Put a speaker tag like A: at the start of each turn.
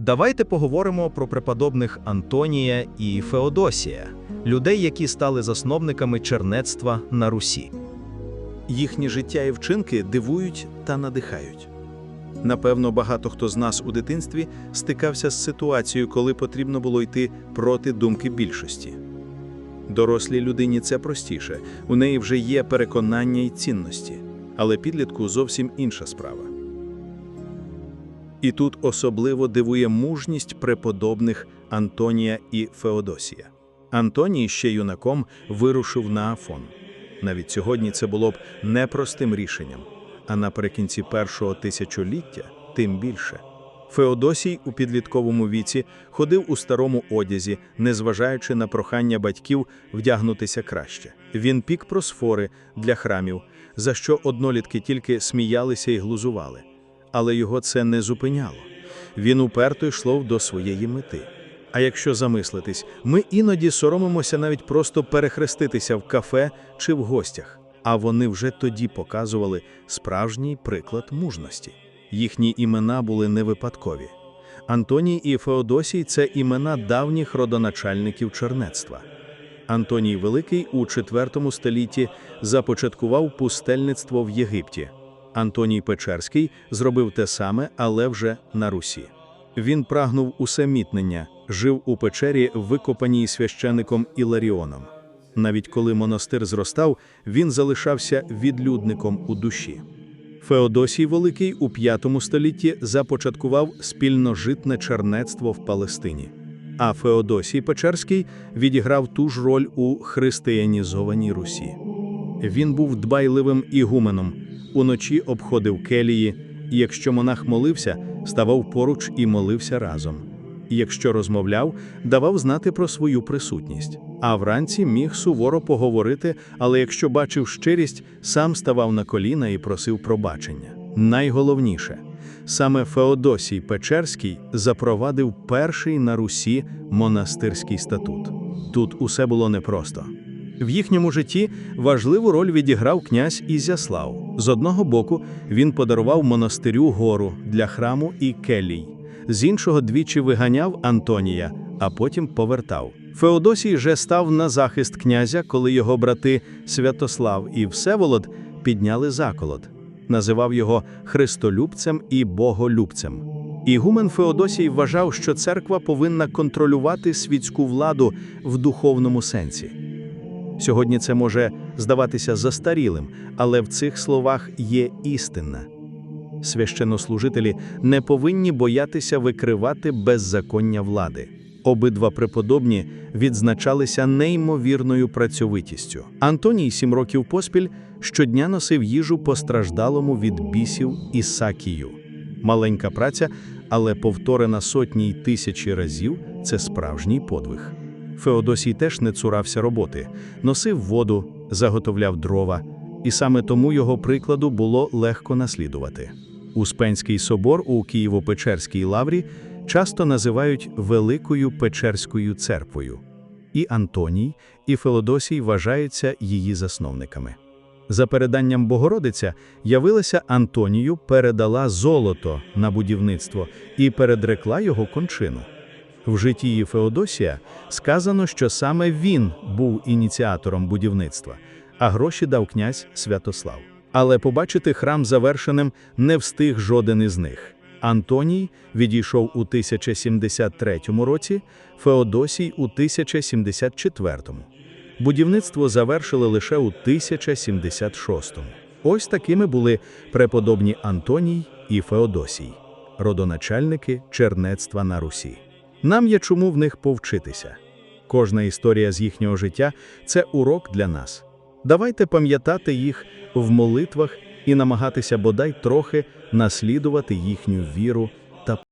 A: Давайте поговоримо про преподобних Антонія і Феодосія, людей, які стали засновниками чернецтва на Русі.
B: Їхні життя і вчинки дивують та надихають. Напевно, багато хто з нас у дитинстві стикався з ситуацією, коли потрібно було йти проти думки більшості. Дорослій людині це простіше, у неї вже є переконання і цінності, але підлітку зовсім інша справа. І тут особливо дивує мужність преподобних Антонія і Феодосія. Антоній ще юнаком вирушив на Афон. Навіть сьогодні це було б непростим рішенням, а наприкінці першого тисячоліття тим більше. Феодосій у підлітковому віці ходив у старому одязі, незважаючи на прохання батьків вдягнутися краще. Він пік просфори для храмів, за що однолітки тільки сміялися і глузували. Але його це не зупиняло. Він уперто йшло до своєї мети. А якщо замислитись, ми іноді соромимося навіть просто перехреститися в кафе чи в гостях, а вони вже тоді показували справжній приклад мужності. Їхні імена були не випадкові. Антоній і Феодосій це імена давніх родоначальників чернецтва. Антоній Великий у IV столітті започаткував пустельництво в Єгипті. Антоній Печерський зробив те саме, але вже на Русі. Він прагнув усамітнення, жив у печері, викопаній священником Іларіоном. Навіть коли монастир зростав, він залишався відлюдником у душі. Феодосій Великий у V столітті започаткував спільножитне чернецтво в Палестині, а Феодосій Печерський відіграв ту ж роль у християнізованій Русі. Він був дбайливим ігуменом, уночі обходив келії, і якщо монах молився, ставав поруч і молився разом. Якщо розмовляв, давав знати про свою присутність. А вранці міг суворо поговорити, але якщо бачив щирість, сам ставав на коліна і просив пробачення. Найголовніше, саме Феодосій Печерський запровадив перший на Русі монастирський статут. Тут усе було непросто. В їхньому житті важливу роль відіграв князь Ізяслав. З одного боку, він подарував монастирю гору для храму і келій, з іншого двічі виганяв Антонія, а потім повертав. Феодосій же став на захист князя, коли його брати Святослав і Всеволод підняли заколот, називав його христолюбцем і боголюбцем. Ігумен Феодосій вважав, що церква повинна контролювати світську владу в духовному сенсі. Сьогодні це може здаватися застарілим, але в цих словах є істина. Священнослужителі не повинні боятися викривати беззаконня влади. Обидва преподобні відзначалися неймовірною працьовитістю. Антоній сім років поспіль щодня носив їжу постраждалому від бісів Ісакію. Маленька праця, але повторена сотні й тисячі разів це справжній подвиг. Феодосій теж не цурався роботи, носив воду, заготовляв дрова, і саме тому його прикладу було легко наслідувати. Успенський собор у Києво-Печерській лаврі часто називають Великою Печерською церквою. І Антоній, і Феодосій вважаються її засновниками. За переданням Богородиця явилася Антонію, передала золото на будівництво і передрекла його кончину. В житті Феодосія сказано, що саме він був ініціатором будівництва, а гроші дав князь Святослав. Але побачити храм завершеним не встиг жоден із них. Антоній відійшов у 1073 році, Феодосій у 1074. Будівництво завершили лише у 1076. Ось такими були преподобні Антоній і Феодосій, родоначальники чернецтва на Русі. Нам є чому в них повчитися. Кожна історія з їхнього життя це урок для нас. Давайте пам'ятати їх в молитвах і намагатися бодай трохи наслідувати їхню віру